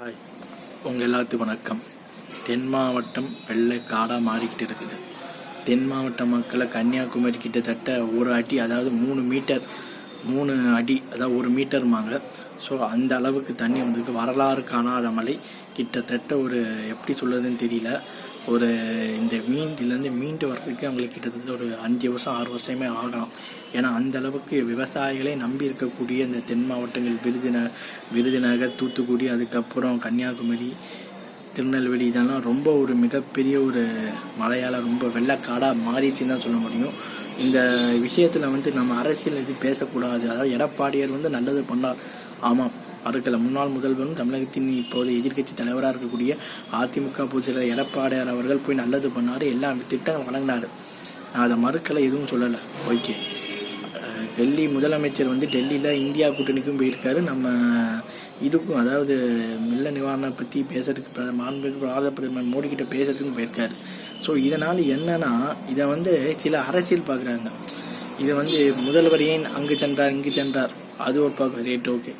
Hi. உங்கள் எல்லாத்துக்கும் வணக்கம். தென் மாவட்டம் வெள்ளை காடாக மாறிக்கிட்டு இருக்குது. தென் மாவட்ட மக்களை கன்னியாகுமரி கிட்டத்தட்ட ஒரு அடி அதாவது மூணு மீட்டர் மூணு அடி அதாவது ஒரு மீட்டர்மாங்க. ஸோ அந்த அளவுக்கு தண்ணி வந்திருக்கு. வரலாறு காணாத மழை கிட்டத்தட்ட ஒரு எப்படி சொல்கிறதுன்னு தெரியல. ஒரு இந்த மீண்டிலேருந்து மீண்டு வர்றதுக்கு அவங்களுக்கு கிட்டத்தட்ட ஒரு அஞ்சு வருஷம் ஆறு வருஷமே ஆகலாம். ஏன்னா அந்த அளவுக்கு விவசாயிகளை நம்பி இருக்கக்கூடிய இந்த தென் மாவட்டங்கள் விருதுந விருதுநகர் தூத்துக்குடி அதுக்கப்புறம் கன்னியாகுமரி திருநெல்வேலி இதெல்லாம் ரொம்ப ஒரு மிகப்பெரிய ஒரு மழையால் ரொம்ப வெள்ளக்காடாக மாறிடுச்சுன்னு தான் சொல்ல முடியும். இந்த விஷயத்தில் வந்து நம்ம அரசியல் எதுவும் பேசக்கூடாது. அதாவது எடப்பாடியார் வந்து நல்லது பண்ணார் ஆமாம் மறுக்கல முன்னாள் முதல்வரும் தமிழகத்தின் இப்போது எதிர்க்கட்சி தலைவராக இருக்கக்கூடிய அதிமுக பொதுச்செயலர் எடப்பாடியார் அவர்கள் போய் நல்லது பண்ணார் எல்லா திட்டம் வழங்கினார். நான் அதை மறுக்கலை எதுவும் சொல்லலை. ஓகே. டெல்லி முதலமைச்சர் வந்து டெல்லியில் இந்தியா கூட்டணிக்கும் போயிருக்காரு. நம்ம இதுக்கும் அதாவது மில்ல நிவாரணம் பற்றி பேசுறதுக்கு பிர- மாண்புமிகு பாரத பிரதமர் மோடி கிட்ட பேசுறதுக்கும் போயிருக்காரு. ஸோ இதனால் என்னன்னா இதை வந்து சில அரசியல் பார்க்குறாங்க இதை வந்து முதல்வர் ஏன் அங்கு சென்றார் இங்கு சென்றார்? அது ஒரு பார்க்க ரேட் ஓகே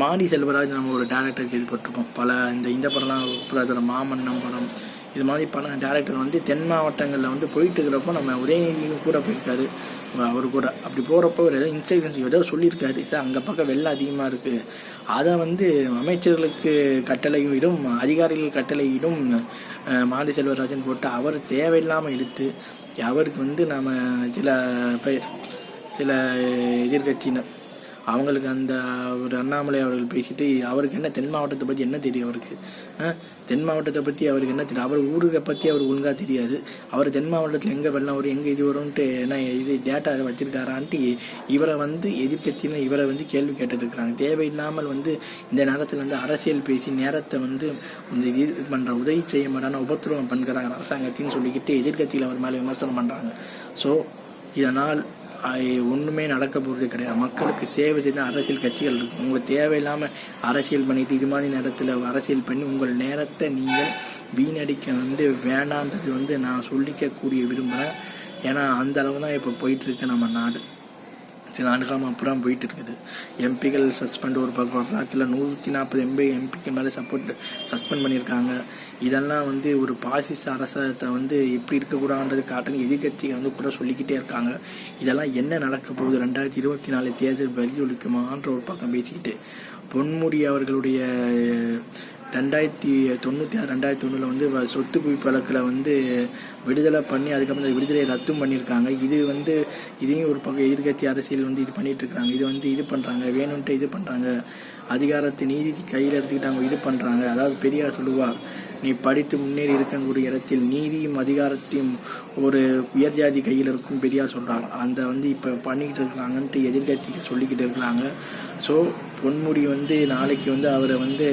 மாடி செல்வராஜ் நம்ம ஒரு டேரக்டர் கேள்விப்பட்டிருக்கோம் பல இந்த இந்த படம்லாம் அப்புறம் மாமன்னம் படம் இது மாதிரி பல டேரக்டர் வந்து தென் மாவட்டங்களில் வந்து போயிட்டு இருக்கிறப்போ நம்ம உதயநிதியும் கூட போயிருக்காரு. அவர் கூட. அப்படி போகிறப்போ ஒரு ஏதோ இன்ஸ்ட்ரக்ஷன்ஸ் ஏதோ சொல்லியிருக்காரு. சார் அங்கே பக்கம் வெள்ளம் அதிகமாக இருக்குது அதை வந்து அமைச்சர்களுக்கு கட்டளையிடும் அதிகாரிகள் கட்டளையிடும் மாடி செல்வராஜன் போட்டு அவர் தேவையில்லாமல் இழுத்து அவருக்கு வந்து நாம் சில பேர் சில எதிர்கட்சியினர் அவங்களுக்கு அந்த ஒரு அண்ணாமலை அவர்கள் பேசிட்டு அவருக்கு என்ன தென் மாவட்டத்தை பற்றி என்ன தெரியும் அவருக்கு? தென் மாவட்டத்தை பற்றி அவருக்கு என்ன தெரியும்? அவர் ஊருக்கு பற்றி அவர் ஒழுங்காக தெரியாது. அவர் தென் மாவட்டத்தில் எங்கே வெள்ளம் வரும் எங்கே இது வரும்ன்ட்டு என்ன இது டேட்டா வச்சுருக்காரான்ட்டு இவரை வந்து எதிர்கட்சியில் இவரை வந்து கேள்வி கேட்டுட்டு இருக்கிறாங்க தேவையில்லாமல் வந்து இந்த நேரத்தில் வந்து அரசியல் பேசி நேரத்தை வந்து இந்த இது பண்ணுற உதவி செய்ய மாட்டான உபத்திரவம் பண்ணுறாங்க அரசாங்கத்தின்னு சொல்லிக்கிட்டு எதிர்க்கட்சியில் அவர் மேலே விமர்சனம் பண்ணுறாங்க ஸோ இதனால் ஒன்றுமே நடக்க போகிறது கிடையாது. மக்களுக்கு சேவை செய்த அரசியல் கட்சிகள் இருக்கு. உங்களுக்கு தேவையில்லாமல் அரசியல் பண்ணிட்டு இது மாதிரி நேரத்தில் அரசியல் பண்ணி உங்கள் நேரத்தை நீங்கள் வீணடிக்க வந்து வேண்டான்றது வந்து நான் சொல்லிக்கக்கூடிய விரும்புகிறேன் ஏன்னா அந்த அளவு தான் இப்போ போயிட்டு இருக்கு நம்ம நாடு. சில ஆண்டுகாலம் அப்புறம் போயிட்டு இருக்குது எம்பிகள் சஸ்பெண்ட் ஒரு பக்கம் வரலாற்றில் நூற்றி நாற்பது எம்பி எம்பிக்கு மேலே சப்போர்ட் சஸ்பெண்ட் பண்ணியிருக்காங்க. இதெல்லாம் வந்து ஒரு பாசிச அரசத்தை வந்து எப்படி இருக்கக்கூடாதுன்றது காட்டுன்னு எதிர்கட்சிகள் வந்து கூட சொல்லிக்கிட்டே இருக்காங்க. இதெல்லாம் என்ன நடக்க போகுது? ரெண்டாயிரத்தி இருபத்தி நாலு தேர்தல் பதிலளிக்குமான்ற ஒரு பக்கம் பேசிக்கிட்டு. பொன்முடி அவர்களுடைய ரெண்டாயிரத்தி தொண்ணூற்றி ஆறு ரெண்டாயிரத்தி ஒன்றில் வந்து வ- சொத்து குவிப்பு வழக்கில் வந்து விடுதலை பண்ணி அதுக்கப்புறம் அந்த விடுதலையை ரத்தும் பண்ணியிருக்காங்க. இது வந்து இதையும் ஒரு பக்கம் எதிர்கட்சி அரசியல் வந்து இது பண்ணிட்டு இருக்காங்க இது வந்து இது பண்ணுறாங்க வேணும்ன்ட்டு இது பண்ணுறாங்க அதிகாரத்தை நீதி கையில் எடுத்துக்கிட்டாங்க இது பண்ணுறாங்க அதாவது பெரியார் சொல்லுவார் நீ படித்து முன்னேறி இருக்கக்கூடிய இடத்தில் நீதியும் அதிகாரத்தையும் ஒரு உயர்ஜாதி கையில் இருக்கும் பெரியார் சொல்கிறார் அந்த வந்து இப்போ பண்ணிக்கிட்டு இருக்கிறாங்கன்ட்டு எதிர்கட்சிக்கு சொல்லிக்கிட்டு இருக்கிறாங்க ஸோ பொன்முடி வந்து நாளைக்கு வந்து அவரை வந்து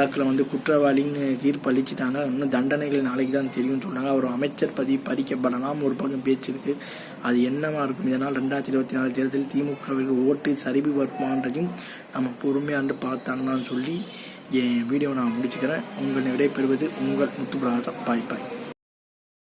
வழக்கில் வந்து குற்றவாளின்னு தீர்ப்பு அளிச்சிட்டாங்க இன்னும் தண்டனைகள் நாளைக்கு தான் தெரியும்னு சொன்னாங்க அவர் அமைச்சர் பதவி பறிக்கப்படலாம். ஒரு பக்கம் பேச்சிருக்கு அது என்னவா இருக்கும்? இதனால் ரெண்டாயிரத்தி இருபத்தி நாலு தேர்தலில் திமுகவிற்கு ஓட்டு சரிவு வருமானதையும் நம்ம பொறுமையாக வந்து பார்த்தாங்கன்னு சொல்லி என் வீடியோ நான் முடிச்சுக்கிறேன். உங்கள் விடைபெறுவது உங்கள் முத்துப்பிரகாசம். பாய் பாய்.